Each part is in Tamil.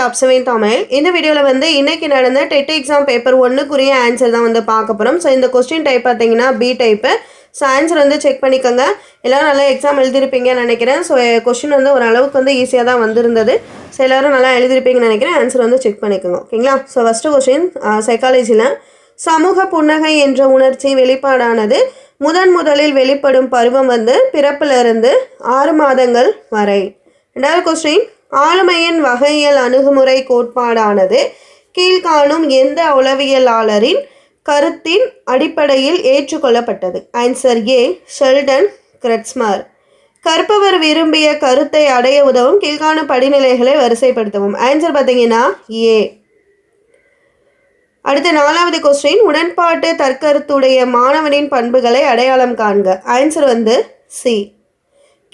Top seven Tamil. இந்த வீடியோவில் வந்து இன்றைக்கி நடந்த டெட் எக்ஸாம் பேப்பர் ஒன்றுக்குரிய ஆன்சர் தான் வந்து பார்க்க போகிறோம் ஸோ இந்த கொஸ்டின் டைப் பார்த்தீங்கன்னா பி டைப்பு ஸோ ஆன்சர் வந்து செக் பண்ணிக்கோங்க. எல்லோரும் நல்லா எக்ஸாம் எழுதிருப்பீங்கன்னு நினைக்கிறேன். ஸோ கொஸ்டின் வந்து ஓரளவுக்கு வந்து ஈஸியாக தான் வந்திருந்தது. ஸோ எல்லோரும் நல்லா எழுதிருப்பீங்கன்னு நினைக்கிறேன். ஆன்சர் வந்து செக் பண்ணிக்கோங்க. ஓகேங்களா? ஸோ ஃபஸ்ட்டு கொஸ்டின் சைக்காலஜியில் சமூக புன்னகை என்ற உணர்ச்சி வெளிப்பாடானது முதன் முதலில் வெளிப்படும் பருவம் வந்து பிறப்பிலிருந்து ஆறு மாதங்கள் வரை. ரெண்டாவது கொஸ்டின் ஆளுமையின் வகையியல் அணுகுமுறை கோட்பாடானது கீழ்காணும் எந்த உளவியலாளரின் கருத்தின் அடிப்படையில் ஏற்றுக்கொள்ளப்பட்டது? ஆன்சர் ஏ ஷெல்டன் கிரெட்ஸ்மர் கற்பவர் விரும்பிய கருத்தை அடைய உதவும் கீழ்காணும் படிநிலைகளை வரிசைப்படுத்தவும். ஆன்சர் பார்த்தீங்கன்னா ஏ அடுத்த நாலாவது கொஸ்டின் உடன்பாட்டு தற்கருத்துடைய மாணவனின் பண்புகளை அடையாளம் காண்க. ஆன்சர் வந்து சி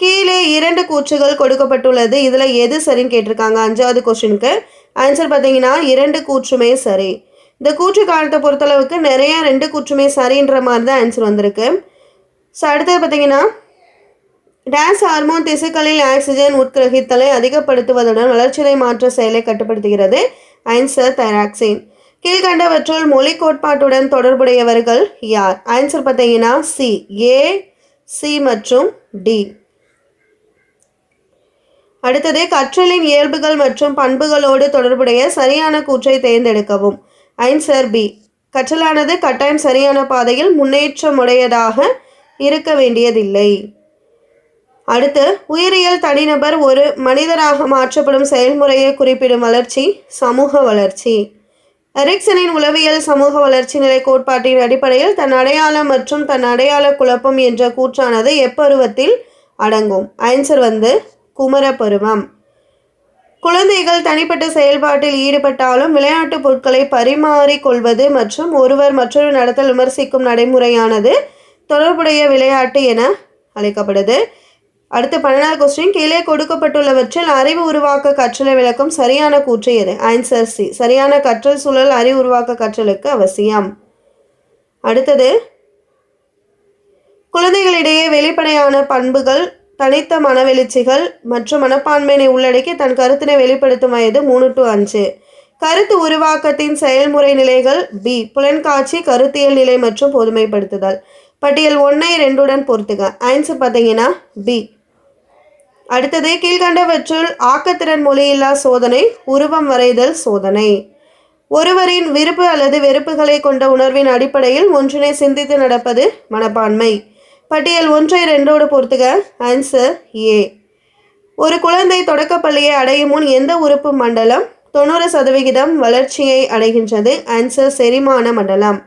கீழே இரண்டு கூற்றுகள் கொடுக்கப்பட்டுள்ளது. இதில் எது சரின்னு கேட்டிருக்காங்க. அஞ்சாவது கொஸ்டினுக்கு ஆன்சர் பார்த்தீங்கன்னா இரண்டு கூற்றுமே சரி. இந்த கூற்று காலத்தை பொறுத்தளவுக்கு நிறைய ரெண்டு கூற்றுமே சரின்ற மாதிரி தான் ஆன்சர் வந்திருக்கு. ஸோ அடுத்தது பார்த்தீங்கன்னா டேஸ் ஹார்மோன் திசுக்களில் ஆக்சிஜன் உட்கிரகித்தலை அதிகப்படுத்துவதுடன் வளர்ச்சிதை மாற்ற செயலை கட்டுப்படுத்துகிறது. ஆன்சர் தைராக்சின் கீழ்கண்டவற்றுள் மொழி கோட்பாட்டுடன் தொடர்புடையவர்கள் யார்? ஆன்சர் பார்த்தீங்கன்னா சி ஏ சி மற்றும் டி அடுத்தது கற்றலின் இயல்புகள் மற்றும் பண்புகளோடு தொடர்புடைய சரியான கூற்றை தேர்ந்தெடுக்கவும். ஐன்சர் பி. கற்றலானது கட்டாயம் சரியான பாதையில் முன்னேற்றமுடையதாக இருக்க வேண்டியதில்லை. அடுத்து உயிரியல் தனிநபர் ஒரு மனிதராக மாற்றப்படும் செயல்முறையை குறிப்பிடும் வளர்ச்சி சமூக வளர்ச்சி. எரிக்சனின் உளவியல் சமூக வளர்ச்சி நிலை கோட்பாட்டின் அடிப்படையில் தன் அடையாளம் மற்றும் தன் அடையாள குழப்பம் என்ற கூற்றானது எப்பருவத்தில் அடங்கும். ஆன்சர் வந்து குமரப்பருவம். குழந்தைகள் தனிப்பட்ட செயல்பாட்டில் ஈடுபட்டாலும் விளையாட்டு பொருட்களை பரிமாறிக்கொள்வது மற்றும் ஒருவர் மற்றொரு நடத்தல் விமர்சிக்கும் நடைமுறையானது தொடர்புடைய விளையாட்டு என அழைக்கப்படுது. அடுத்து பன்னெண்டாவது கொஸ்டின் கீழே கொடுக்கப்பட்டுள்ளவற்றில் அறிவு உருவாக்க கற்றலை விளக்கும் சரியான கூற்று எது? ஆன்சர் சி சரியான கற்றல் சூழல் அறிவு உருவாக்க கற்றலுக்கு அவசியம். அடுத்தது குழந்தைகளிடையே வெளிப்படையான பண்புகள் தனித்த மனவெழுச்சிகள் மற்றும் மனப்பான்மையினை உள்ளடக்கி தன் கருத்தினை வெளிப்படுத்தும் வயது மூணு டு அஞ்சு. கருத்து உருவாக்கத்தின் செயல்முறை நிலைகள் பி புலன்காட்சி கருத்தியல் நிலை மற்றும் பொதுமைப்படுத்துதல். பட்டியல் ஒன்றை ரெண்டுடன் பொறுத்துக ஆன்சர் பார்த்தீங்கன்னா பி அடுத்தது கீழ்கண்டவற்றுள் ஆக்கத்திறன் மொழியில்லா சோதனை உருவம் வரைதல் சோதனை. ஒருவரின் விருப்பு அல்லது வெறுப்புகளை கொண்ட உணர்வின் அடிப்படையில் ஒன்றினை சிந்தித்து நடப்பது மனப்பான்மை. பட்டியல் ஒன்றை ரெண்டோடு பொறுத்துக. ஆன்சர் ஏ ஒரு குழந்தை தொடக்கப்பள்ளியை அடையும் முன் எந்த உறுப்பு மண்டலம் தொண்ணூறு சதவிகிதம் வளர்ச்சியை அடைகின்றது? ஆன்சர் செரிமான மண்டலம்.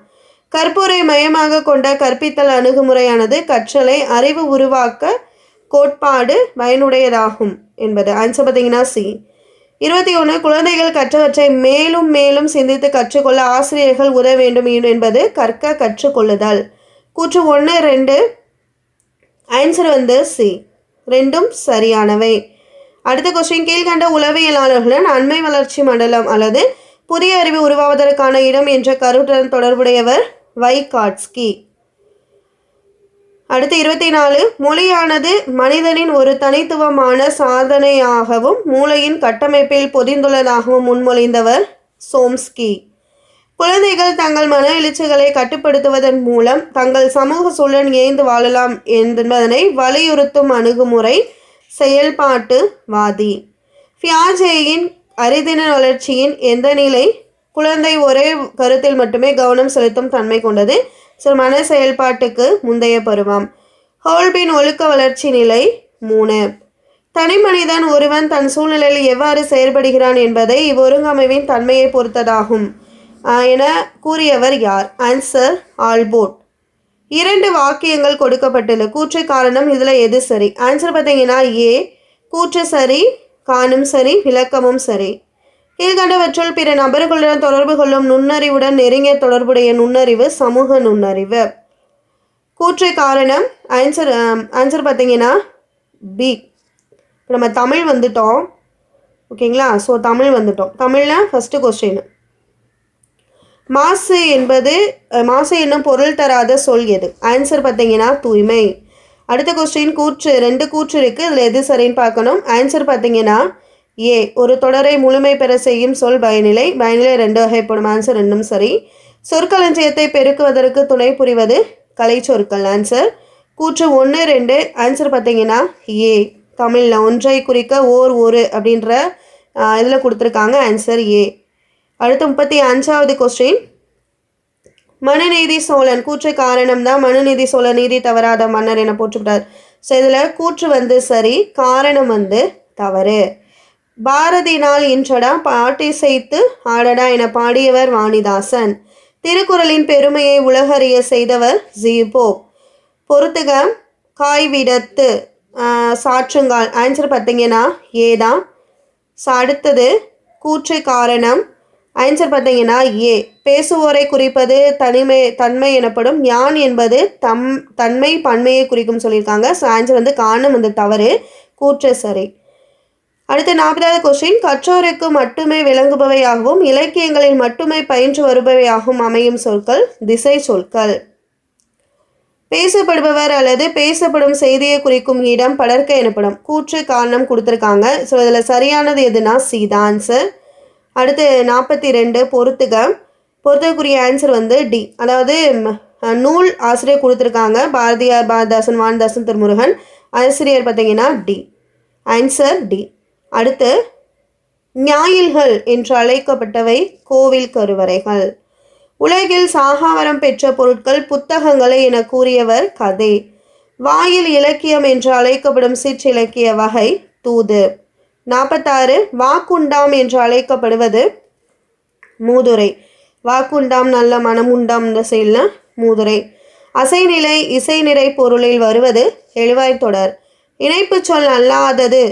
கற்பூரை மையமாக கொண்ட கற்பித்தல் அணுகுமுறையானது கற்றலை அறிவு உருவாக்க கோட்பாடு பயனுடையதாகும் என்பது. ஆன்சர் பார்த்தீங்கன்னா சி இருபத்தி ஒன்று குழந்தைகள் கற்றவற்றை மேலும் மேலும் சிந்தித்து கற்றுக்கொள்ள ஆசிரியர்கள் உதவ வேண்டும் என்பது கற்க கற்றுக்கொள்ளுதல். கூற்று ஒன்று ரெண்டு ஆன்சர் வந்து சி ரெண்டும் சரியானவை. அடுத்த கொஸ்டின் கீழ்கண்ட உளவியலாளர்களுடன் அண்மை வளர்ச்சி மண்டலம் அல்லது புதிய அறிவு உருவாவதற்கான இடம் என்ற கருத்துடன் தொடர்புடையவர் வைகாட்ஸ்கி. அடுத்து இருபத்தி நாலு மொழியானது மனிதனின் ஒரு தனித்துவமான சாதனையாகவும் மூளையின் கட்டமைப்பில் பொதிந்துள்ளதாகவும் முன்மொழிந்தவர் சோம்ஸ்கி. குழந்தைகள் தங்கள் மன எழுச்சிகளை கட்டுப்படுத்துவதன் மூலம் தங்கள் சமூக சூழல் இணைந்து வாழலாம் என்பதனை வலியுறுத்தும் அணுகுமுறை செயல்பாட்டு வாதி ஃபியாஜேயின் அறிதின வளர்ச்சியின் எந்த நிலை? குழந்தை ஒரே கருத்தில் மட்டுமே கவனம் செலுத்தும் தன்மை கொண்டது. சில மன செயல்பாட்டுக்கு முந்தைய பருவம். ஹோல்பின் ஒழுக்க வளர்ச்சி நிலை மூணு. தனி மனிதன் ஒருவன் தன் சூழ்நிலையில் எவ்வாறு செயல்படுகிறான் என்பதை இவ்வொருங்கமைவின் தன்மையை பொறுத்ததாகும். என கூறியவர் யார்? ஆன்சர் ஆல்போர்ட் இரண்டு வாக்கியங்கள் கொடுக்கப்பட்டுள்ள. கூற்று காரணம் இதில் எது சரி? ஆன்சர் பார்த்தீங்கன்னா ஏ கூற்று சரி காணும் சரி விளக்கமும் சரி. கீழ்கண்டவற்றுள் பிற நபர்களுடன் தொடர்பு கொள்ளும் நுண்ணறிவுடன் நெருங்கிய தொடர்புடைய நுண்ணறிவு சமூக நுண்ணறிவு. கூற்று காரணம் ஆன்சர் ஆன்சர் um, பார்த்தீங்கன்னா பி நம்ம தமிழ் வந்துட்டோம். ஓகேங்களா ஸோ தமிழ் வந்துட்டோம். தமிழில் ஃபஸ்ட்டு கொஸ்டின் மாசு என்பது மாசு என்னும் பொருள் தராத சொல் எது? ஆன்சர் பார்த்தீங்கன்னா தூய்மை. அடுத்த கொஸ்டின் கூற்று ரெண்டு கூற்று இருக்குது இதில் எது சரின்னு பார்க்கணும். ஆன்சர் பார்த்தீங்கன்னா ஏ ஒரு தொடரை முழுமை பெற செய்யும் சொல் பயனிலை. பயனிலை ரெண்டு வகைப்படும். ஆன்சர் ரெண்டும் சரி. சொற்களஞ்சியத்தை பெருக்குவதற்கு துணை புரிவது கலை சொற்கள். ஆன்சர் கூற்று ஒன்று ரெண்டு. ஆன்சர் பார்த்தீங்கன்னா ஏ தமிழில் ஒன்றை குறிக்க ஓர் ஒரு அப்படின்ற இதில் கொடுத்துருக்காங்க. ஆன்சர் ஏ அடுத்து முப்பத்தி அஞ்சாவது கொஸ்டின் மனுநீதி சோழன் கூற்று காரணம் தான் மனுநீதி சோழன் நீதி தவறாத மன்னர் என போட்டுவிட்டார் ஸோ இதில் கூற்று வந்து சரி காரணம் வந்து தவறு. பாரதி நாள் இன்றடா பாட்டிசைத்து ஆடடா என பாடியவர் வாணிதாசன். திருக்குறளின் பெருமையை உலகறிய செய்தவர் ஜீபோ. பொறுத்துக காய்விடத்து சாற்றுங்கால் ஆன்சர் பார்த்தீங்கன்னா ஏதான் ஸோ அடுத்தது கூற்று காரணம் ஆன்சர் பார்த்தீங்கன்னா ஏ. பேசுவோரை குறிப்பது தனிமை தன்மை எனப்படும் யான் என்பது தம் தன்மை பன்மையை குறிக்கும் சொல்லியிருக்காங்க. ஸோ ஆன்சர் வந்து காணும் வந்து தவறு கூற்று சரி. அடுத்து நாற்பதாவது கொஸ்டின் கற்றோருக்கு மட்டுமே விளங்குபவையாகவும் இலக்கியங்களில் மட்டுமே பயின்று வருபவையாகவும் அமையும் சொற்கள் திசை சொற்கள். பேசப்படுபவர் அல்லது பேசப்படும் செய்தியை குறிக்கும் இடம் படர்க்க எனப்படும் கூற்று காரணம் கொடுத்துருக்காங்க. ஸோ இதில் சரியானது எதுனா சி தான் ஆன்சர் அடுத்து நாற்பத்தி ரெண்டு பொறுத்துக பொறுத்துக்குரிய ஆன்சர் வந்து டி அதாவது நூல் ஆசிரியர் கொடுத்துருக்காங்க. பாரதியார் பாரதாசன் வானதாசன் திருமுருகன். ஆசிரியர் பார்த்தீங்கன்னா டி ஆன்சர் டி அடுத்து ஞாயில்கள் என்று அழைக்கப்பட்டவை கோவில் கருவறைகள். உலகில் சாகாவரம் பெற்ற பொருட்கள் புத்தகங்களை என கூறியவர் கதை. வாயில் இலக்கியம் என்று அழைக்கப்படும் சிற்றிலக்கிய வகை தூது. நாற்பத்தாறு வாக்குண்டாம் என்று அழைக்கப்படுவது மூதுரை. வாக்குண்டாம் நல்ல மனம் உண்டாம் இந்த செயலில் மூதுரை. அசைநிலை இசைநிறை பொருளில் வருவது எழுவாய் தொடர். இணைப்புச் சொல் அல்லாதது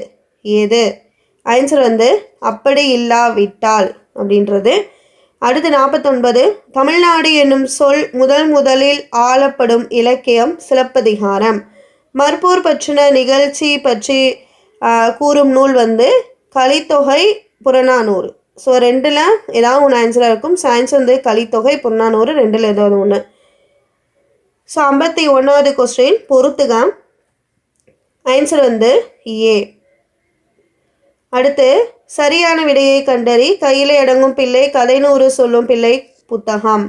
எது ஆன்சர் வந்து அப்படி இல்லாவிட்டால் அப்படின்றது. அடுத்து நாற்பத்தொன்பது தமிழ்நாடு என்னும் சொல் முதல் முதலில் ஆளப்படும் இலக்கியம் சிலப்பதிகாரம். மற்போர் பற்றின நிகழ்ச்சி பற்றி கூறும் நூல் வந்து கலித்தொகை புறநானூறு. ஸோ ரெண்டில் ஏதாவது ஒன்று ஆன்சராக இருக்கும். சயின்ஸ் வந்து கலித்தொகை புறநானூறு ரெண்டில் ஏதாவது ஒன்று ஸோ ஐம்பத்தி ஒன்றாவது கொஸ்டின் பொறுத்துக ஆன்சர் வந்து ஏ அடுத்து சரியான விடையை கண்டறி கையில் அடங்கும் பிள்ளை கதை நூறு சொல்லும் பிள்ளை புத்தகம்.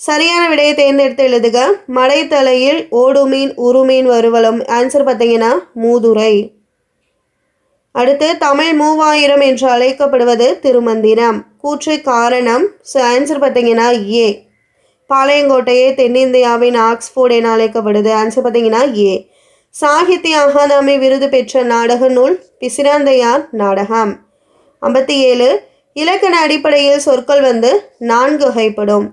சரியான விடையை தேர்ந்தெடுத்து எழுதுக. மடைத்தலையில் ஓடுமீன் உருமீன் வருவலம் ஆன்சர் பார்த்தீங்கன்னா மூதுரை. அடுத்து தமிழ் மூவாயிரம் என்று அழைக்கப்படுவது திருமந்திரம். கூற்று காரணம் ஸோ ஆன்சர் பார்த்தீங்கன்னா ஏ. பாளையங்கோட்டையே தென்னிந்தியாவின் ஆக்ஸ்போர்ட் என அழைக்கப்படுது. ஆன்சர் பார்த்தீங்கன்னா ஏ. சாகித்ய அகாதமி விருது பெற்ற நாடக நூல் பிசிராந்தையார் நாடகம். ஐம்பத்தி ஏழு இலக்கண அடிப்படையில் சொற்கள் வந்து நான்கு வகைப்படும்.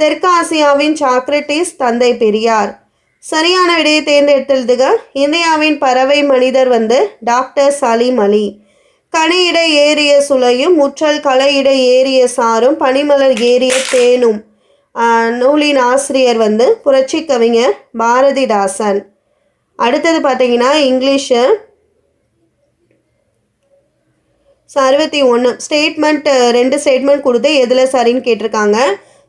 தெற்காசியாவின் சாக்ரட்டிஸ் தந்தை பெரியார். சரியான விடையை தேர்ந்தெடுத்தெழுதுக இந்தியாவின் பறவை மனிதர் வந்து டாக்டர் சலீம் அலி. கனியிட ஏறிய சுளையும் முற்றல் களையிட ஏறிய சாரும் பனிமலர் ஏறிய தேனும் நூலின் ஆசிரியர் வந்து புரட்சி கவிஞர் பாரதிதாசன். அடுத்தது பார்த்தீங்கன்னா இங்கிலீஷு. அறுபத்தி ஒன்று ஸ்டேட்மெண்ட் ரெண்டு ஸ்டேட்மெண்ட் கொடுத்து எதில் சரின்னு கேட்டிருக்காங்க.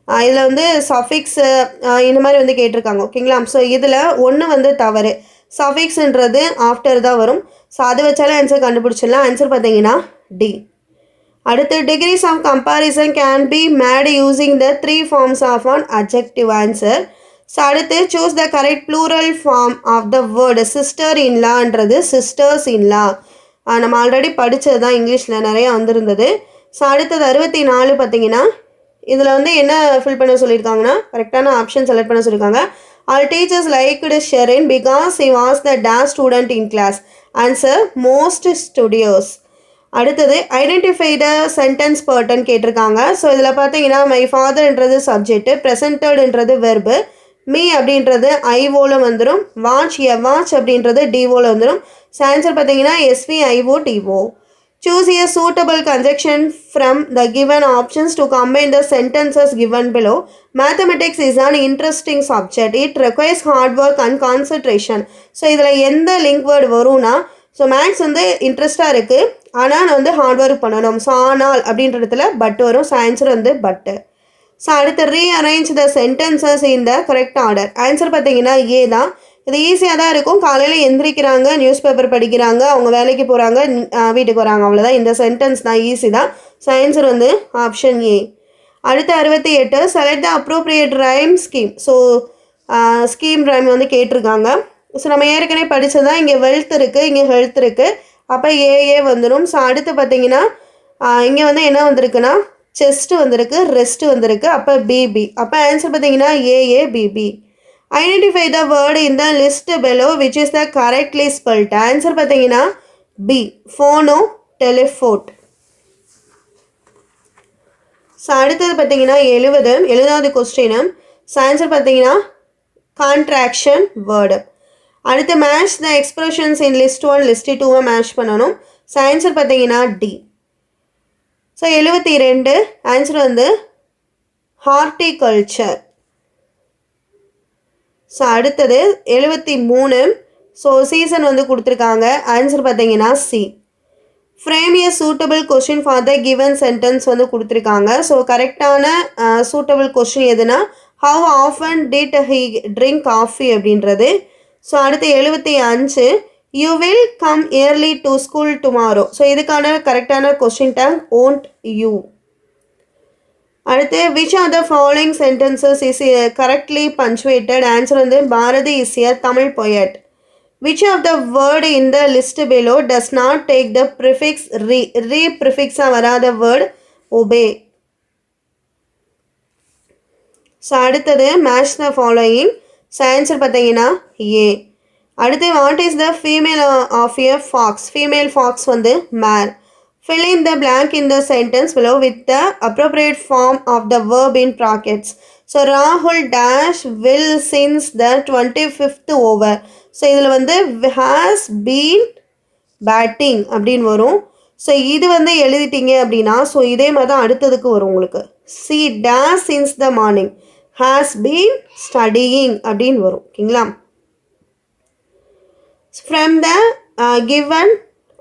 இதில் வந்து சஃபிக்ஸு இந்த மாதிரி வந்து கேட்டிருக்காங்க. ஓகேங்களா? ஸோ இதில் ஒன்று வந்து தவறு. சஃபிக்ஸுன்றது ஆஃப்டர் தான் வரும். ஸோ அது வச்சாலே ஆன்சர் கண்டுபிடிச்சிடலாம். ஆன்சர் பார்த்தீங்கன்னா டி அடுத்து degrees of comparison can be made using the three forms of an adjective answer so அடுத்து choose the correct plural form of the word sister இன்லான்றது sisters in law நம்ம ஆல்ரெடி படித்தது தான் இங்கிலீஷில் நிறையா வந்திருந்தது. ஸோ அடுத்தது அறுபத்தி நாலு பார்த்தீங்கன்னா இதில் வந்து என்ன ஃபில் பண்ண சொல்லியிருக்காங்கன்னா கரெக்டான ஆப்ஷன் செலக்ட் பண்ண சொல்லியிருக்காங்க. All teachers liked Sherin because he was the days student in class answer most studious அடுத்தது ஐடென்டிஃபைடு சென்டென்ஸ் பர்டன் கேட்டிருக்காங்க. ஸோ இதில் பார்த்தீங்கன்னா மை ஃபாதர்ன்றது சப்ஜெக்ட் ப்ரெசன்டட்ன்றது வெர்பு மீ அப்படின்றது ஐஓவில் வந்துடும் வாட்ச் எ வாட்ச் அப்படின்றது டிஓவில் வந்துடும் ஸோ ஆன்சர் பார்த்தீங்கன்னா SV IO DO Choose a suitable conjunction from the given options to combine the sentences given below. Mathematics is an interesting subject. It requires hard work and concentration. So இதில் எந்த லிங்க் வேர்டு வரும்னா ஸோ மேக்ஸ் வந்து இன்ட்ரெஸ்டாக இருக்குது ஆனால் நான் வந்து ஹார்ட் ஒர்க் பண்ணணும் ஸோ ஆனால் அப்படின்றதுல பட் வரும் ஸோ வந்து பட்டு ஸோ அடுத்து rearrange the sentences in the correct order answer பார்த்தீங்கன்னா ஏ தான் இது ஈஸியாக தான் இருக்கும். காலையில் எந்திரிக்கிறாங்க நியூஸ் பேப்பர் படிக்கிறாங்க அவங்க வேலைக்கு போகிறாங்க வீட்டுக்கு வராங்க. அவ்வளோதான் இந்த சென்டென்ஸ் தான் ஈஸி தான். சயின்ஸர் வந்து ஆப்ஷன் ஏ அடுத்த அறுபத்தி எட்டு select the appropriate rhyme scheme so scheme rhyme வந்து கேட்டிருக்காங்க. ஸோ நம்ம ஏற்கனவே படித்தது தான். இங்கே வெல்த் இருக்குது இங்கே ஹெல்த் இருக்குது அப்போ ஏஏ வந்துடும் ஸோ அடுத்து பார்த்தீங்கன்னா இங்கே வந்து என்ன வந்திருக்குன்னா செஸ்ட்டு வந்திருக்கு ரெஸ்ட்டு வந்திருக்கு. அப்போ பிபி அப்போ ஆன்சர் பார்த்தீங்கன்னா AA BB identify the word in the list below which is the correctly spelt answer பார்த்தீங்கன்னா பி ஃபோனோ டெலிஃபோட் ஸோ அடுத்தது பார்த்தீங்கன்னா எழுபது எழுபதாவது கொஸ்டின் ஸோ ஆன்சர் பார்த்தீங்கன்னா கான்ட்ராக்ஷன் வேர்டு அடுத்து match the expressions in list one list டூவை மேட்ச் பண்ணணும். ஸோ ஆன்சர் பார்த்தீங்கன்னா டி ஸோ எழுபத்தி ரெண்டு ஆன்சர் வந்து ஹார்டிகல்ச்சர் ஸோ அடுத்தது எழுபத்தி மூணு. ஸோ சீசன் வந்து கொடுத்துருக்காங்க. ஆன்சர் பார்த்தீங்கன்னா C frame a suitable question for the given sentence வந்து கொடுத்துருக்காங்க. ஸோ கரெக்டான சூட்டபிள் கொஷின் எதுனா how often did he drink coffee அப்படின்றது. ஸோ அடுத்து எழுபத்தி அஞ்சு. You will come early to school tomorrow so இதுக்கான கரெக்டான கொஷின் டேங்க் ஓன்ட் யூ அடுத்து which are the following sentences is correctly punctuated answer வந்து Bharathi is a Tamil poet which of the word in the list below does not take the prefix re re ப்ரிஃபிக்ஸாக வராத வேர்டு ஒபே ஸோ அடுத்தது match the following so answer பார்த்தீங்கன்னா ஏ அடுத்து what is the female of ear fox female fox வந்து mare fill in the blank in the sentence below with the appropriate form of the verb in brackets. So ராகுல் dash will since the twenty fifth over so இதில் வந்து ஹேஸ் பீன் பேட்டிங் அப்படின்னு வரும். ஸோ இது வந்து எழுதிட்டீங்க அப்படின்னா ஸோ இதே மாதிரி தான் அடுத்ததுக்கு வரும் உங்களுக்கு. C dash since the morning has been studying அப்படின்னு வரும். ஓகேங்களா? From the given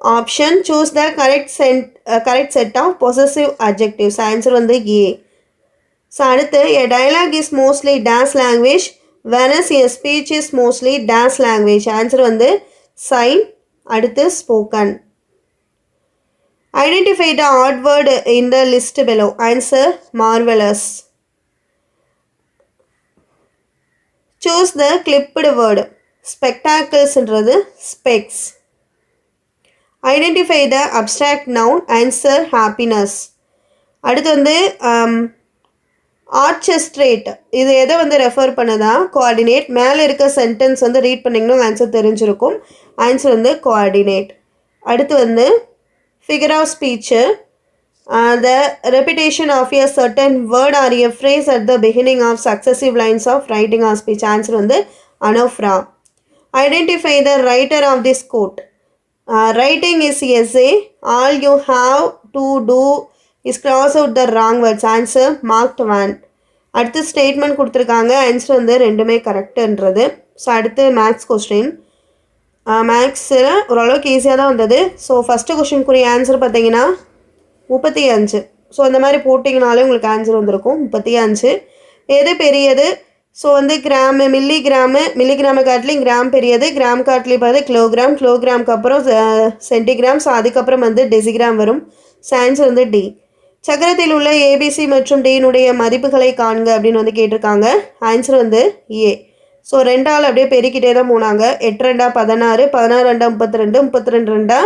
option choose the correct sent correct set of possessive objectives answer வந்து ஏ ஸோ அடுத்து a dialogue is mostly dance language whereas a speech is mostly dance language answer வந்து சைன் அடுத்து spoken identify the odd word in the list below answer marvellous choose the clipped word ஸ்பெக்டாக்கிள்ஸ்ன்றது specs identify the abstract noun answer happiness அடுத்து வந்து ஆர்ச்செஸ்ட்ரேட் இது எதை வந்து ரெஃபர் பண்ணதா? கோஆர்டினேட் மேலே இருக்க சென்டென்ஸ் வந்து ரீட் பண்ணிங்கன்னா ஆன்சர் தெரிஞ்சிருக்கும். ஆன்சர் வந்து கோஆர்டினேட் அடுத்து வந்து figure of speech the repetition of a certain word or a phrase at the beginning of successive lines of writing of speech answer வந்து anaphora identify the writer of this quote writing is easy all you have to do is cross out the wrong words answer Mark Twain அடுத்து ஸ்டேட்மெண்ட் கொடுத்துருக்காங்க. ஆன்சர் வந்து ரெண்டுமே கரெக்டுன்றது ஸோ அடுத்து மேக்ஸ் கொஸ்டின் மேக்ஸில் ஓரளவுக்கு ஈஸியாக தான் வந்தது. ஸோ ஃபஸ்ட்டு கொஸ்டின்க்குரிய ஆன்சர் பார்த்தீங்கன்னா முப்பத்தி அஞ்சு. ஸோ அந்த மாதிரி போட்டிங்கனாலே உங்களுக்கு ஆன்சர் வந்திருக்கும். முப்பத்தி அஞ்சு. எது பெரியது? ஸோ வந்து gram milligram milligram காட்டிலையும் கிராம் பெரியது. கிராம் காட்டிலையும் பார்த்து கிலோகிராம் கிலோகிராமுக்கு அப்புறம் சென்டிகிராம் ஸோ அதுக்கப்புறம் வந்து டெசிகிராம் வரும். சயின்ஸ் வந்து டி சக்கரத்தில் உள்ள ஏபிசி மற்றும் டியினுடைய மதிப்புகளை காண்க அப்படின்னு வந்து கேட்டிருக்காங்க. ஆன்சர் வந்து ஏ ஸோ ரெண்டாள் அப்படியே பெருக்கிட்டே தான் போனாங்க. எட்டு ரெண்டா பதினாறு பதினாறு ரெண்டா முப்பத்தி ரெண்டு முப்பத்தி ரெண்டு ரெண்டா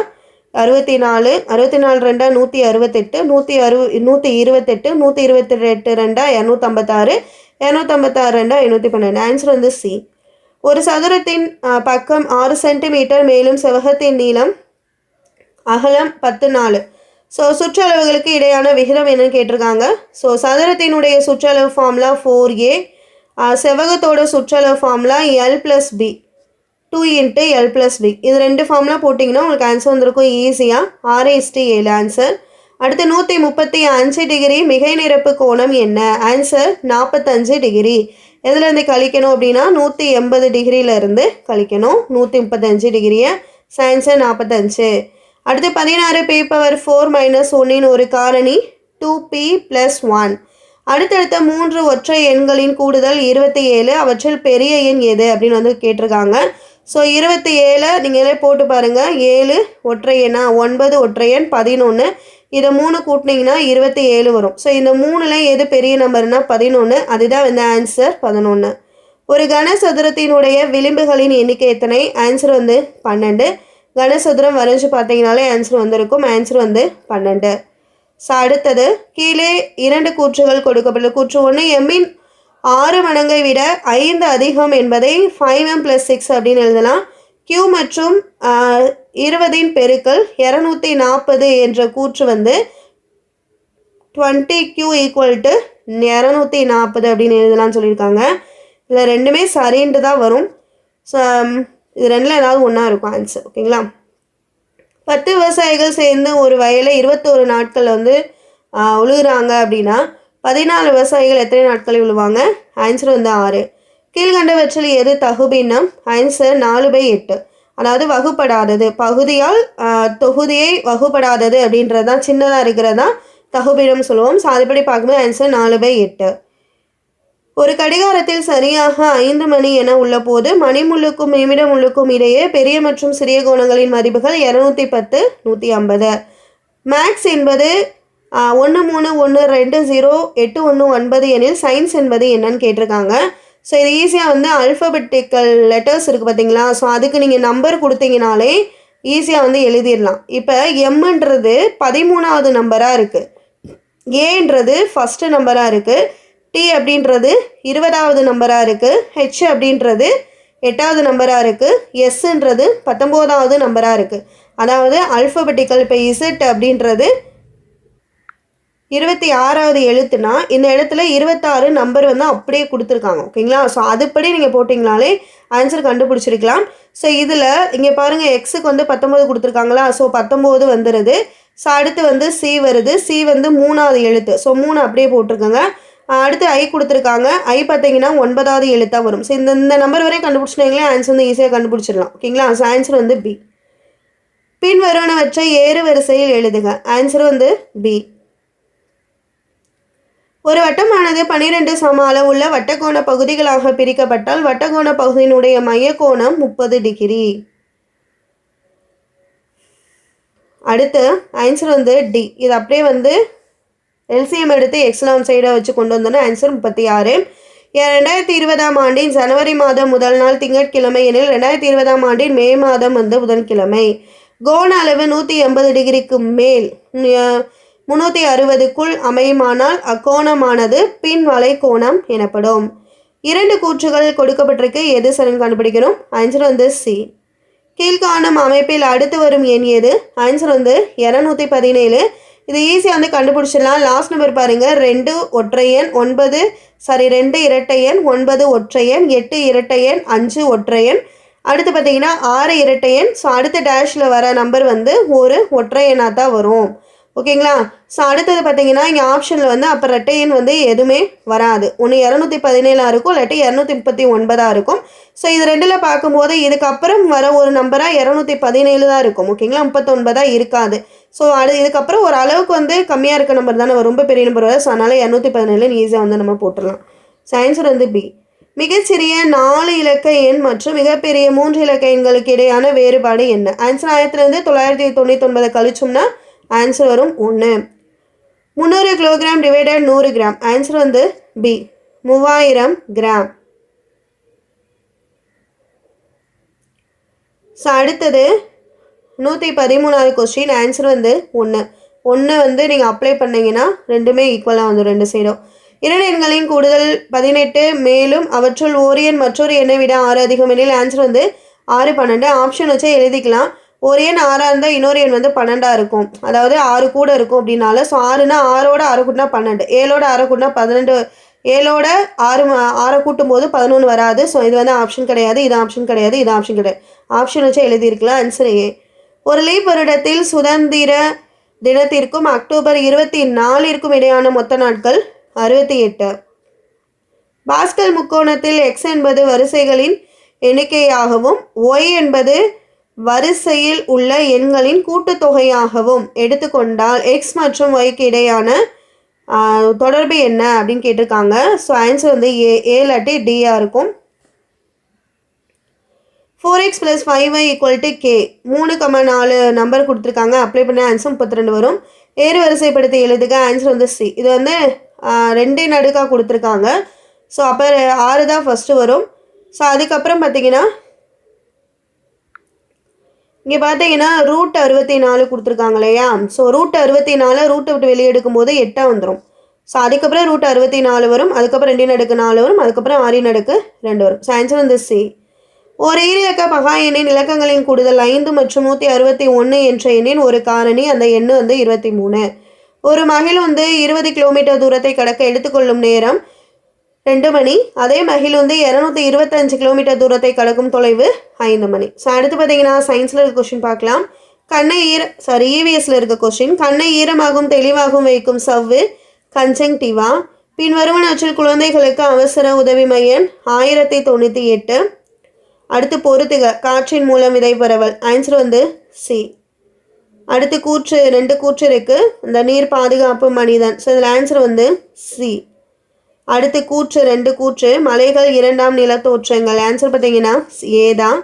அறுபத்தி நாலு அறுபத்தி நாலு ரெண்டா நூற்றி அறுபத்தெட்டு நூற்றி அறு நூற்றி இருபத்தெட்டு நூற்றி இருபத்தி எட்டு ரெண்டா இரநூத்தம்பத்தாறு இரநூத்தம்பத்தாறு ரெண்டா ஐநூற்றி பன்னெண்டு. ஆன்சர் வந்து சி ஒரு சதுரத்தின் பக்கம் ஆறு சென்டிமீட்டர் மேலும் செவகத்தின் நீளம் அகலம் பத்து நாலு. ஸோ சுற்றளவுகளுக்கு இடையான விகிதம் என்னன்னு கேட்டிருக்காங்க. ஸோ சதுரத்தினுடைய சுற்றளவு ஃபார்முலா ஃபோர் ஏ செவகத்தோட சுற்றளவு formula L plus B two into L plus B இது ரெண்டு ஃபார்ம்லாம் போட்டிங்கன்னா உங்களுக்கு ஆன்சர் வந்திருக்கும் ஈஸியாக ஆர்எஸ்டி ஏழு ஆன்சர் அடுத்து நூற்றி முப்பத்தி அஞ்சு டிகிரி மிகை நிரப்பு கோணம் என்ன? ஆன்சர் நாற்பத்தஞ்சு டிகிரி எதுலேருந்து கழிக்கணும் அப்படின்னா நூற்றி எண்பது டிகிரியிலேருந்து கழிக்கணும். நூற்றி முப்பத்தஞ்சு டிகிரியை சயின்ஸு நாற்பத்தஞ்சு அடுத்து பதினாறு பி பவர் ஃபோர் மைனஸ் ஒன்னின் ஒரு காரணி டூ பி ப்ளஸ் ஒன் அடுத்தடுத்த மூன்று ஒற்றை எண்களின் கூடுதல் இருபத்தி ஏழு. அவற்றில் பெரிய எண் எது அப்படின்னு வந்து கேட்டிருக்காங்க. ஸோ இருபத்தி ஏழை நீங்களே போட்டு பாருங்கள் ஏழு ஒற்றை எண்ணா ஒன்பது ஒற்றை எண் பதினொன்று இதை மூணு கூட்டினீங்கன்னா இருபத்தி ஏழு வரும். ஸோ இந்த மூணில் எது பெரிய நம்பர்னால் பதினொன்று அதுதான் வந்து ஆன்சர் பதினொன்று ஒரு கனசதுரத்தினுடைய விளிம்புகளின் எண்ணிக்கை எத்தனை? ஆன்சர் வந்து பன்னெண்டு. கனசதுரம் வரைஞ்சி பார்த்தீங்கனாலே ஆன்சர் வந்திருக்கும். ஆன்சர் வந்து பன்னெண்டு. ஸோ அடுத்தது கீழே இரண்டு கூற்றுகள் கொடுக்கப்பட்ட கூற்று ஒன்று எம்மின் ஆறு மடங்கை விட ஐந்து அதிகம் என்பதை ஃபைவ் எம் ப்ளஸ் சிக்ஸ் அப்படின்னு எழுதலாம். கியூ மற்றும் இருபதின் பெருக்கல் இரநூத்தி நாற்பது என்ற கூற்று வந்து டுவெண்ட்டி கியூ ஈக்குவல் டு இரநூத்தி நாற்பது அப்படின்னு எழுதலாம்னு சொல்லியிருக்காங்க. இதில் ரெண்டுமே சரின்ட்டு தான் வரும். ஸோ இது ரெண்டில் ஏதாவது ஒன்றா இருக்கும் ஆன்சர் ஓகேங்களா பத்து விவசாயிகள் சேர்ந்து ஒரு வயலை இருபத்தோரு நாட்கள் வந்து உழுகிறாங்க அப்படின்னா பதினாலு விவசாயிகள் எத்தனை நாட்களில் விழுவாங்க ஆன்சர் வந்து ஆறு. கீழ்கண்டவற்றில் எது தகுபின்னம் ஆன்சர் நாலு பை எட்டு. அதாவது வகுப்படாதது. பகுதியால் தொகுதியை வகுப்படாதது அப்படின்றது தான் சின்னதாக இருக்கிறதா தகுபிடம் சொல்லுவோம். ஸோ அதுபடி பார்க்கும்போது ஆன்சர் நாலு பை எட்டு. ஒரு கடிகாரத்தில் சரியாக ஐந்து மணி என உள்ளபோது மணிமுள்ளுக்கும் நிமிட முள்ளுக்கும் இடையே பெரிய மற்றும் சிறிய கோணங்களின் மதிப்புகள் இரநூத்தி பத்து நூற்றி ஐம்பது. மேக்ஸ் என்பது ஒன்று மூணு ஒன்று ரெண்டு ஜீரோ எட்டு ஒன்று ஒன்பது எனில் சயின்ஸ் என்பது என்னன்னு கேட்டிருக்காங்க. ஸோ இது ஈஸியாக வந்து அல்ஃபபெட்டிக்கல் லெட்டர்ஸ் இருக்குது பார்த்தீங்களா? ஸோ அதுக்கு நீங்கள் நம்பர் கொடுத்தீங்கனாலே ஈஸியாக வந்து எழுதிடலாம். இப்போ எம்ன்றது பதிமூணாவது நம்பராக இருக்குது ஏன்றது ஃபஸ்ட்டு நம்பராக இருக்குது டி அப்படின்றது இருபதாவது நம்பராக இருக்குது ஹெச் அப்படின்றது எட்டாவது நம்பராக இருக்குது எஸ்ன்றது பத்தொம்போதாவது நம்பராக இருக்குது அதாவது அல்ஃபபெட்டிக்கல் இப்போ இசட் அப்படின்றது இருபத்தி ஆறாவது எழுத்துனா இந்த எழுத்துல இருபத்தாறு நம்பர் வந்து அப்படியே கொடுத்துருக்காங்க. ஓகேங்களா? ஸோ அதுபடி நீங்கள் போட்டிங்கனாலே ஆன்சர் கண்டுபிடிச்சிருக்கலாம். ஸோ இதில் இங்கே பாருங்கள் எக்ஸுக்கு வந்து பத்தொம்போது கொடுத்துருக்காங்களா? ஸோ பத்தொம்போது வந்துடுது ஸோ அடுத்து வந்து சி வருது. சி வந்து மூணாவது எழுத்து. ஸோ மூணு அப்படியே போட்டிருக்கோங்க. அடுத்து ஐ கொடுத்துருக்காங்க. ஐ பார்த்தீங்கன்னா ஒன்பதாவது எழுத்தாக வரும். ஸோ இந்த இந்த நம்பர் வரையும் கண்டுபிடிச்சிட்டீங்களே ஆன்சர் வந்து ஈஸியாக கண்டுபிடிச்சிடலாம். ஓகேங்களா? ஸோ ஆன்சர் வந்து பி பின் வருவனவற்றை ஏறு வரிசையில் எழுதுக. ஆன்சர் வந்து பி ஒரு வட்டமானது பனிரெண்டு சம அளவுள்ள வட்டக்கோண பகுதிகளாக பிரிக்கப்பட்டால் வட்டக்கோண பகுதியினுடைய மையக்கோணம் முப்பது டிகிரி. அடுத்து ஆன்சர் வந்து டி. இது அப்படியே வந்து எல்சிஎம் எடுத்து எக்ஸ்லாம் சைடாக வச்சு கொண்டு வந்தோன்னா ஆன்சர் முப்பத்தி ஆறு. ரெண்டாயிரத்தி இருபதாம் ஆண்டின் ஜனவரி மாதம் முதல் நாள் திங்கட்கிழமை எனில் ரெண்டாயிரத்தி இருபதாம் ஆண்டின் மே மாதம் வந்து புதன்கிழமை. கோண அளவு நூற்றி எண்பது டிகிரிக்கு மேல். முந்நூற்றி அறுபதுக்குள் அமையுமானால் அக்கோணமானது பின் வளைகோணம் எனப்படும். இரண்டு கூற்றுகள் கொடுக்கப்பட்டிருக்கு. எது சரின்னு கண்டுபிடிக்கணும் ஆன்சர் வந்து சி. கீழ்காணும் அமைப்பில் அடுத்து வரும் எண் எது? ஆன்சர் வந்து இரநூத்தி பதினேழு. இது ஈஸியாக வந்து கண்டுபிடிச்சிடலாம். லாஸ்ட் நம்பர் பாருங்கள் ரெண்டு ஒற்றையன் ஒன்பது சாரி ரெண்டு இரட்டையன் ஒன்பது ஒற்றையன் எட்டு இரட்டையன் அஞ்சு ஒற்றையன் அடுத்து பார்த்தீங்கன்னா ஆறு இரட்டையன் ஸோ அடுத்த டேஷில் வர நம்பர் வந்து ஒரு ஒற்றையனாக தான் வரும். ஓகேங்களா? ஸோ அடுத்தது பார்த்தீங்கன்னா இங்கே ஆப்ஷனில் வந்து அப்போ ரெட்டையன் வந்து எதுவுமே வராது. ஒன்று இரநூத்தி பதினேழாக இருக்கும் இல்லாட்டி இரநூத்தி முப்பத்தி ஒன்பதாக இருக்கும். ஸோ இது ரெண்டில் பார்க்கும்போது இதுக்கப்புறம் வர ஒரு நம்பராக இரநூத்தி பதினேழு தான் இருக்கும். ஓகேங்களா? முப்பத்தொன்பதாக இருக்காது. ஸோ அது இதுக்கப்புறம் ஒரு அளவுக்கு வந்து கம்மியாக இருக்க நம்பர் தானே ரொம்ப பெரிய நம்பர் வரும் ஸோ அதனால் இரநூத்தி பதினேழு ஈஸியாக வந்து நம்ம போட்டுடலாம். சயின்ஸர் வந்து பி மிகச்சிறிய நாலு இலக்க எண் மற்றும் மிகப்பெரிய மூன்று இலக்க எண்களுக்கு இடையான வேறுபாடு என்ன? ஆன்சர் ஆயிரத்துலேருந்து தொள்ளாயிரத்தி தொண்ணூற்றி ஒன்பதை கழிச்சோம்னா ஆன்சர் வரும் ஒன்று முந்நூறு கிலோகிராம் டிவைடட் நூறு கிராம் ஆன்சர் வந்து பி மூவாயிரம் கிராம் ஸோ அடுத்தது நூற்றி பதிமூணாவது கொஸ்டின் ஆன்சர் வந்து ஒன்று ஒன்று வந்து நீங்கள் அப்ளை பண்ணிங்கன்னா ரெண்டுமே ஈக்குவலாக வந்து ரெண்டு சைடும். இரண்டு எண்களின் கூடுதல் பதினெட்டு மேலும் அவற்றுள் ஓரியன் மற்றொரு எண்ணை விட ஆறு அதிகம் எனில் ஆன்சர் வந்து ஆறு பன்னெண்டு. ஆப்ஷன் வச்சு எழுதிக்கலாம். ஒரே ஆறாக இருந்தால் இன்னொரு எண் வந்து பன்னெண்டாக இருக்கும். அதாவது ஆறு கூட இருக்கும் அப்படின்னால ஸோ ஆறுனா ஆறோட ஆறு கூட்டினா பன்னெண்டு ஏழோட ஆறு கூட்டினா பதினெண்டு ஏழோட ஆறு ஆறை கூட்டும் போது பதினொன்று வராது. ஸோ இது வந்து ஆப்ஷன் கிடையாது இது ஆப்ஷன் கிடையாது இது ஆப்ஷன் கிடையாது. ஆப்ஷன் வச்சு எழுதியிருக்கலாம் ஆன்சர் ஏ. ஒரு லீப் வருடத்தில் சுதந்திர தினத்திற்கும் அக்டோபர் இருபத்தி நாலிற்கும் இடையான மொத்த நாட்கள் அறுபத்தி எட்டு. பாஸ்கல் முக்கோணத்தில் எக்ஸ் என்பது வரிசைகளின் எண்ணிக்கையாகவும் ஒய் என்பது வரிசையில் உள்ள எண்களின் கூட்டுத்தொகையாகவும் எடுத்துக்கொண்டால் எக்ஸ் மற்றும் ஒய்க்கு இடையான தொடர்பு என்ன அப்படின்னு கேட்டிருக்காங்க. ஸோ ஆன்சர் வந்து ஏ ஏ இல்லாட்டி டியாக இருக்கும். Four X plus five Y equal to K மூணு கம நாலு நம்பர் கொடுத்துருக்காங்க. அப்ளை பண்ண ஆன்சர் முப்பத்தி ரெண்டு வரும். ஏறு வரிசைப்படுத்தி எழுதுக. ஆன்சர் வந்து சி இது வந்து ரெண்டே நடுக்காக கொடுத்துருக்காங்க. ஸோ அப்போ ஆறு தான் ஃபஸ்ட்டு வரும். ஸோ அதுக்கப்புறம் பார்த்தீங்கன்னா இங்கே பார்த்தீங்கன்னா ரூட் அறுபத்தி நாலு கொடுத்துருக்காங்க இல்லையா ஸோ ரூட் அறுபத்தி நாலு ரூட்டை விட்டு வெளியே எடுக்கும்போது எட்டாக வந்துடும் ஸோ அதுக்கப்புறம் ரூட் அறுபத்தி நாலு வரும் அதுக்கப்புறம் ரெண்டின் அடுக்கு நாலு வரும் அதுக்கப்புறம் ஆறின் அடுக்கு ரெண்டு வரும். ஸோ ஆன்சர் வந்து சி ஒரு ஈரிலக்க பகா எண்ணின் இலக்கங்களின் கூடுதல் ஐந்து மற்றும் நூற்றி அறுபத்தி ஒன்று என்ற எண்ணின் ஒரு காரணி அந்த எண்ணு வந்து இருபத்தி மூணு. ஒரு மகிழ் வந்து இருபது கிலோமீட்டர் தூரத்தை கடக்க எடுத்துக்கொள்ளும் நேரம் ரெண்டு மணி. அதே மகிழ் வந்து இரநூத்தி இருபத்தஞ்சு கிலோமீட்டர் தூரத்தை கடக்கும் தொலைவு ஐந்து மணி. ஸோ அடுத்து பார்த்தீங்கன்னா சயின்ஸில் இருக்க கொஷின் பார்க்கலாம். கண்ணை ஈர சாரி இவிஎஸ்ல இருக்க கொஷின் கண்ணை ஈரமாகவும் தெளிவாகவும் வைக்கும் சவ்வு கன்செங்டிவா பின் வருவனவற்றில் குழந்தைகளுக்கு அவசர உதவி மையம் ஆயிரத்தி தொண்ணூற்றி எட்டு. அடுத்து பொறுத்துக காற்றின் மூலம் விதை பரவல். ஆன்சர் வந்து சி அடுத்து கூற்று ரெண்டு கூற்று இருக்குது இந்த நீர் பாதுகாப்பு மனிதன். ஸோ இதில் ஆன்சர் வந்து சி அடுத்து கூற்று ரெண்டு கூற்று. மலைகள் இரண்டாம் நிலத்தோற்றங்கள் ஆன்சர் பார்த்தீங்கன்னா ஏ தான்.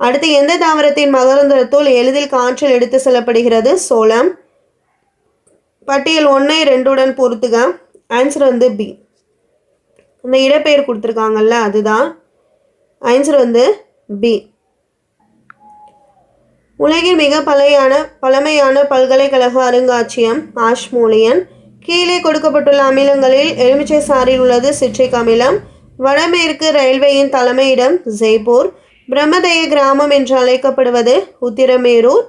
அடுத்து எந்த தாவரத்தின் மகரந்தத்துள் எளிதில் காற்றில் எடுத்து செல்லப்படுகிறது? சோளம். பட்டியல் ஒன்றை ரெண்டுடன் பொறுத்துக ஆன்சர் வந்து பி இந்த இடப்பெயர் கொடுத்துருக்காங்கல்ல அதுதான். ஆன்சர் வந்து பி உலகின் மிக பழையான பழமையான பல்கலைக்கழக அருங்காட்சியகம் ஆஷ்மூலியன். கீழே கொடுக்கப்பட்டுள்ள அமிலங்களில் எலுமிச்சை சாறில் உள்ளது சிட்ரிக் அமிலம். வடமேற்கு ரயில்வேயின் தலைமையிடம் ஜெய்ப்பூர். பிரம்மதேய கிராமம் என்று அழைக்கப்படுவது உத்திரமேரூர்.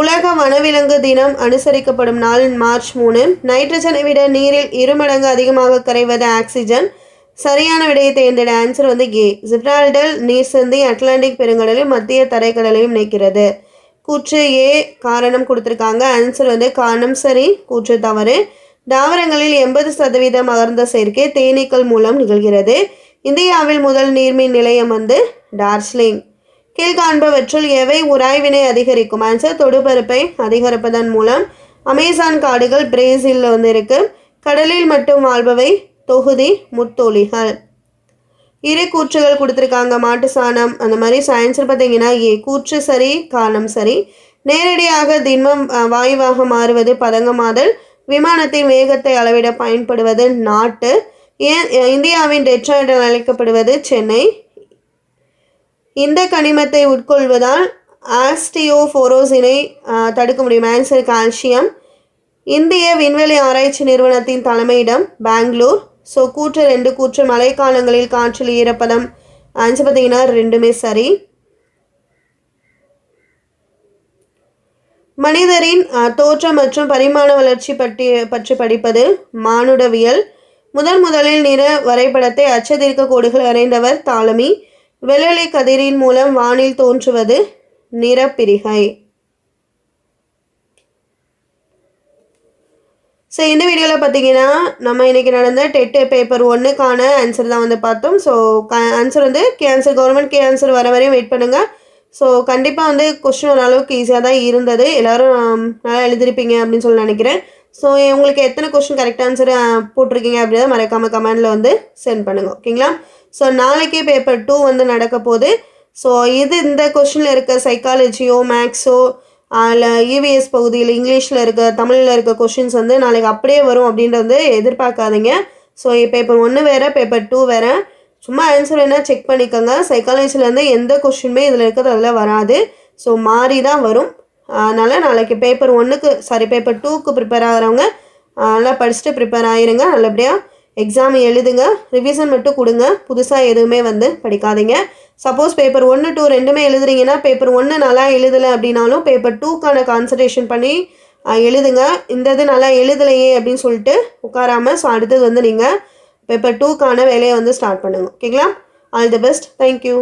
உலக வனவிலங்கு தினம் அனுசரிக்கப்படும் நாள் மார்ச் மூணு. நைட்ரஜனை விட நீரில் இருமடங்கு அதிகமாக கரைவது ஆக்சிஜன். சரியான விடையை தேர்ந்தெடு ஆன்சர் வந்து ஏ. ஜிப்ரால்டல் நீர் சந்தி அட்லாண்டிக் பெருங்கடலையும் மத்திய தரைக்கடலையும் நிற்கிறது கூற்று ஏ காரணம் கொடுத்துருக்காங்க. ஆன்சர் வந்து காரணம் சரி கூற்று தவறு. தாவரங்களில் எண்பது சதவீதம் அகர்ந்த சேர்க்கை தேனீக்கள் மூலம் நிகழ்கிறது. இந்தியாவில் முதல் நீர்மின் நிலையம் வந்து டார்ஜிலிங். கீழ்காண்பவற்றுள் எவை உராய்வினை அதிகரிக்கும்? ஆன்சர் தொடுபருப்பை அதிகரிப்பதன் மூலம் அமேசான் காடுகள் பிரேசிலில் வந்து இருக்கு. கடலில் மட்டும் வாழ்பவை தொகுதி முத்தோலிகள். இரு கூற்றுகள் கொடுத்துருக்காங்க. மாட்டு சாணம் அந்த மாதிரி சயின்ஸில் பார்த்தீங்கன்னா ஏ கூற்று சரி காரணம் சரி. நேரடியாக திண்மம் வாயுவாக மாறுவது பதங்கமாதல் விமானத்தின் வேகத்தை அளவிட பயன்படுவது நாட்டு. ஏன் இந்தியாவின் டெட்ராய்டு என அழைக்கப்படுவது சென்னை. இந்த கனிமத்தை உட்கொள்வதால் ஆஸ்டியோஃபோரோசினை தடுக்க முடியும். Answer calcium. இந்திய விண்வெளி ஆராய்ச்சி நிறுவனத்தின் தலைமையிடம் பெங்களூர். ஸோ கூற்று ரெண்டு கூற்று மழைக்காலங்களில் காற்றில் ஈரப்பதம். அஞ்சு பார்த்தீங்கன்னா ரெண்டுமே சரி. மனிதரின் தோற்றம் மற்றும் பரிமாண வளர்ச்சி பற்றி பற்றி படிப்பது மானுடவியல். முதன் முதலில் நிற வரைபடத்தை அச்சதிர்க்க கோடுகள் வரைந்தவர் தாலமி வெள்ளலை கதிரின் மூலம் வானில் தோன்றுவது நிறப்பிரிகை. ஸோ இந்த வீடியோவில் பார்த்தீங்கன்னா நம்ம இன்றைக்கி நடந்த டெட்டு பேப்பர் ஒன்றுக்கான ஆன்சர் தான் வந்து பார்த்தோம். ஸோ ஆன்சர் வந்து K answer government K answer வர வரையும் வெயிட் பண்ணுங்கள் ஸோ கண்டிப்பாக வந்து கொஸ்டின் ஓரளவுக்கு ஈஸியாக தான் இருந்தது. எல்லோரும் நல்லா எழுதிருப்பீங்க அப்படின்னு சொல்லி நினைக்கிறேன். ஸோ உங்களுக்கு எத்தனை கொஸ்டின் கரெக்ட் ஆன்சர் போட்டிருக்கீங்க அப்படின்றத மறக்காமல் கமெண்டில் வந்து சென்ட் பண்ணுங்கள் ஓகேங்களா ஸோ நாளைக்கே பேப்பர் டூ வந்து நடக்க போகுது. ஸோ இது இந்த கொஷினில் இருக்க சைக்காலஜியோ மேக்ஸோ அதில் இவிஎஸ் பகுதியில் இங்கிலீஷில் இருக்க தமிழில் இருக்க கொஷின்ஸ் வந்து நாளைக்கு அப்படியே வரும் அப்படின்றது எதிர்பார்க்காதீங்க. ஸோ பேப்பர் ஒன்று வேறு பேப்பர் டூ வேறு. சும்மா ஆன்சர் வேணால் செக் பண்ணிக்கோங்க. சைக்காலஜிலேருந்து எந்த கொஷினுமே இதில் இருக்கிறது அதில் வராது. ஸோ மாறி தான் வரும். அதனால் நாளைக்கு பேப்பர் ஒன்றுக்கு சாரி பேப்பர் டூக்கு ப்ரிப்பேர் ஆகிறவங்க நல்லா படிச்சுட்டு ப்ரிப்பேர் ஆகிருங்க நல்லபடியாக எக்ஸாம் எழுதுங்க. ரிவிஷன் மட்டும் கொடுங்க. புதுசாக எதுவுமே வந்து படிக்காதீங்க. சப்போஸ் பேப்பர் ஒன்று டூ ரெண்டுமே எழுதுறீங்கன்னா பேப்பர் ஒன்று நல்லா எழுதலை அப்படின்னாலும் பேப்பர் டூக்கான கான்சன்ட்ரேஷன் பண்ணி எழுதுங்க. இந்த இது நல்லா எழுதலையே அப்படின்னு சொல்லிட்டு உட்காராமல் ஸோ அடுத்தது வந்து நீங்கள் பேப்பர் டூக்கான வேலையை வந்து ஸ்டார்ட் பண்ணுங்க. ஓகேங்களா ஆல் தி பெஸ்ட் தேங்க்யூ